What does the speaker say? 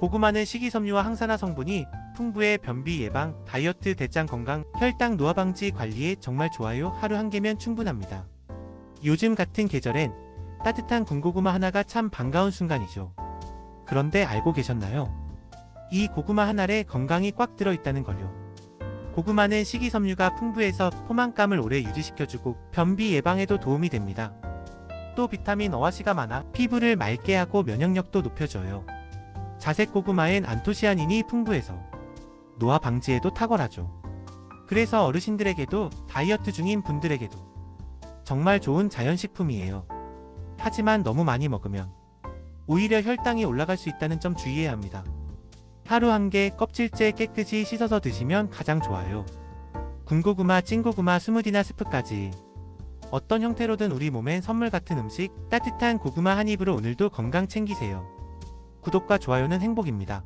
고구마는 식이섬유와 항산화 성분이 풍부해 변비 예방, 다이어트, 대장 건강, 혈당 노화 방지 관리에 정말 좋아요. 하루 한 개면 충분합니다. 요즘 같은 계절엔 따뜻한 군고구마 하나가 참 반가운 순간이죠. 그런데 알고 계셨나요? 이 고구마 한 알에 건강이 꽉 들어있다는 걸요. 고구마는 식이섬유가 풍부해서 포만감을 오래 유지시켜주고 변비 예방에도 도움이 됩니다. 또 비타민 어와 C가 많아 피부를 맑게 하고 면역력도 높여줘요. 자색 고구마엔 안토시아닌이 풍부해서 노화 방지에도 탁월하죠. 그래서 어르신들에게도 다이어트 중인 분들에게도 정말 좋은 자연식품이에요. 하지만 너무 많이 먹으면 오히려 혈당이 올라갈 수 있다는 점 주의해야 합니다. 하루 한 개 껍질째 깨끗이 씻어서 드시면 가장 좋아요. 군고구마, 찐고구마, 스무디나 스프까지 어떤 형태로든 우리 몸엔 선물 같은 음식 따뜻한 고구마 한 입으로 오늘도 건강 챙기세요. 구독과 좋아요는 행복입니다.